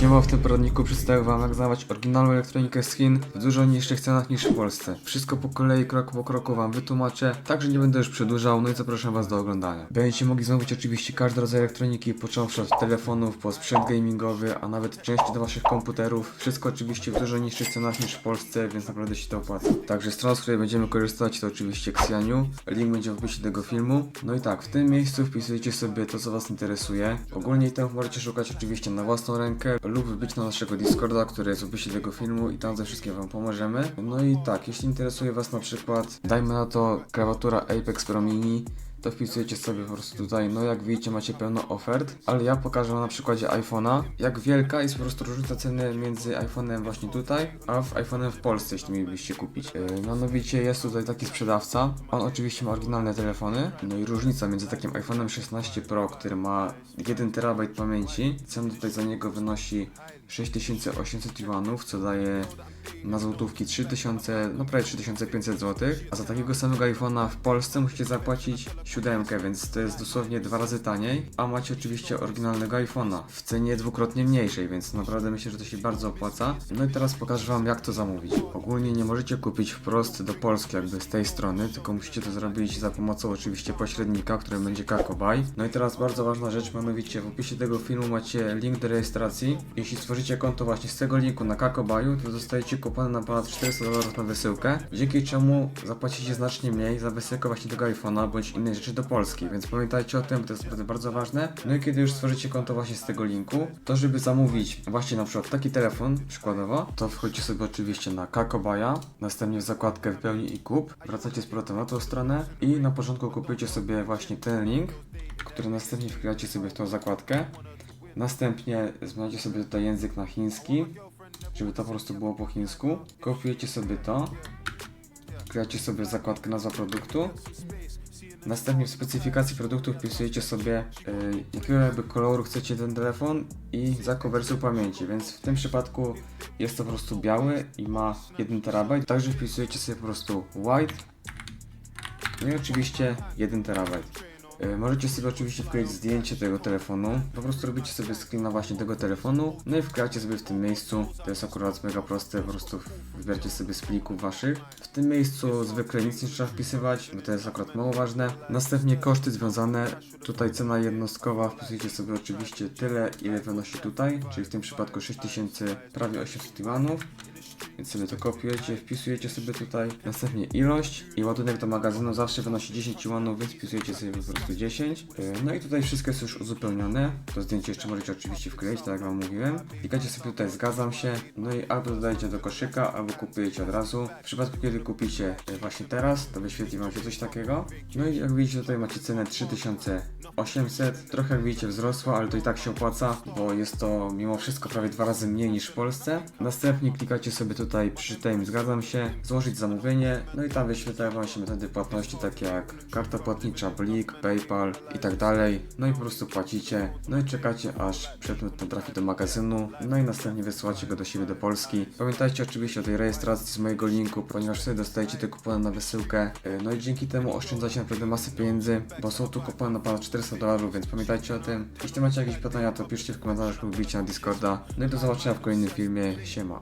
Siema, w tym poradniku przedstawię wam jak znaleźć oryginalną elektronikę z Chin w dużo niższych cenach niż w Polsce. Wszystko po kolei, krok po kroku wam wytłumaczę, także nie będę już przedłużał, no i zapraszam was do oglądania. Będziecie mogli zamówić oczywiście każdy rodzaj elektroniki, począwszy od telefonów, po sprzęt gamingowy, a nawet części do waszych komputerów. Wszystko oczywiście w dużo niższych cenach niż w Polsce, więc naprawdę się to opłaca. Także strona, z której będziemy korzystać to oczywiście Xianiu. Link będzie w opisie tego filmu. No i tak, w tym miejscu wpisujecie sobie to, co was interesuje. Ogólnie itemów możecie szukać oczywiście na własną rękę lub wbić na naszego Discorda, który jest w opisie tego filmu i tam ze wszystkim wam pomożemy. No i tak, jeśli interesuje was na przykład, dajmy na to klawiatura Apex Pro Mini, to wpisujecie sobie po prostu tutaj, no jak widzicie macie pełno ofert, ale ja pokażę wam na przykładzie iPhone'a, jak wielka jest po prostu różnica ceny między iPhone'em właśnie tutaj, a w iPhone'em w Polsce, jeśli mielibyście kupić. Yy, Mianowicie jest tutaj taki sprzedawca, on oczywiście ma oryginalne telefony, no i różnica między takim iPhone'em 16 Pro, który ma 1 TB pamięci, cena tutaj za niego wynosi 6800 yuanów, co daje na złotówki 3000, no prawie 3500 zł, a za takiego samego iPhone'a w Polsce musicie zapłacić siódemkę, więc to jest dosłownie dwa razy taniej, a macie oczywiście oryginalnego iPhone'a w cenie dwukrotnie mniejszej, więc naprawdę myślę, że to się bardzo opłaca. No i teraz pokażę wam jak to zamówić. Ogólnie nie możecie kupić wprost do Polski jakby z tej strony, tylko musicie to zrobić za pomocą oczywiście pośrednika, którym będzie Kakobaj. No i teraz bardzo ważna rzecz, mianowicie w opisie tego filmu macie link do rejestracji. Jeśli stworzycie konto właśnie z tego linku na Kakobaju, to dostajecie kupony na ponad 400 dolarów na wysyłkę, dzięki czemu zapłacicie znacznie mniej za wysyłkę właśnie tego iPhone'a bądź innej rzeczy do Polski, więc pamiętajcie o tym, bo to jest naprawdę bardzo ważne. No i kiedy już stworzycie konto właśnie z tego linku, to żeby zamówić właśnie na przykład taki telefon, przykładowo, to wchodzicie sobie oczywiście na Kakobaja, następnie w zakładkę wypełnij i kup, wracacie z powrotem na tą stronę i na początku kupujecie sobie właśnie ten link, który następnie wklejacie sobie w tą zakładkę. Następnie zmieniacie sobie tutaj język na chiński, żeby to po prostu było po chińsku. Kopiujecie sobie to, wklejacie sobie zakładkę nazwa produktu. Następnie w specyfikacji produktu wpisujecie sobie y, jakiego jakby koloru chcecie ten telefon i za wersję pamięci, więc w tym przypadku jest to po prostu biały i ma 1 terabajt. Także wpisujecie sobie po prostu white no i oczywiście 1 terabajt. E, Możecie sobie oczywiście wkleić zdjęcie tego telefonu. Po prostu robicie sobie screena właśnie tego telefonu, no i wklejacie sobie w tym miejscu. To jest akurat mega proste, po prostu wybiercie sobie z plików waszych. W tym miejscu zwykle nic nie trzeba wpisywać, bo to jest akurat mało ważne. Następnie koszty związane. Tutaj cena jednostkowa, wpisujecie sobie oczywiście tyle, ile wynosi tutaj, czyli w tym przypadku 6000, prawie 800 yuanów. Więc sobie to kopiujecie, wpisujecie sobie tutaj, następnie ilość i ładunek do magazynu zawsze wynosi 10 yuanów, więc wpisujecie sobie po prostu 10. Yy, No i tutaj wszystko jest już uzupełnione. To zdjęcie jeszcze możecie oczywiście wkleić, tak jak wam mówiłem. Klikacie sobie tutaj zgadzam się, no i albo dodajecie do koszyka, albo kupujecie od razu. W przypadku kiedy kupicie yy, właśnie teraz, to wyświetli wam się coś takiego. No i jak widzicie tutaj macie cenę 3800. Trochę jak widzicie wzrosła, ale to i tak się opłaca, bo jest to mimo wszystko prawie dwa razy mniej niż w Polsce. Następnie klikacie sobie tutaj przy tym zgadzam się, złożyć zamówienie, no i tam wyświetlają wam się metody płatności takie jak karta płatnicza, Blik, PayPal i tak dalej. No i po prostu płacicie, no i czekacie aż przedmiot ten trafi do magazynu, no i następnie wysyłacie go do siebie do Polski. Pamiętajcie oczywiście o tej rejestracji z mojego linku, ponieważ wtedy dostajecie te kupony na wysyłkę, Yy, no i dzięki temu oszczędzacie naprawdę masę pieniędzy, bo są tu kupony na ponad 400 dolarów, więc pamiętajcie o tym. Jeśli macie jakieś pytania, to piszcie w komentarzach lub wbijcie na Discorda. No i do zobaczenia w kolejnym filmie. Siema.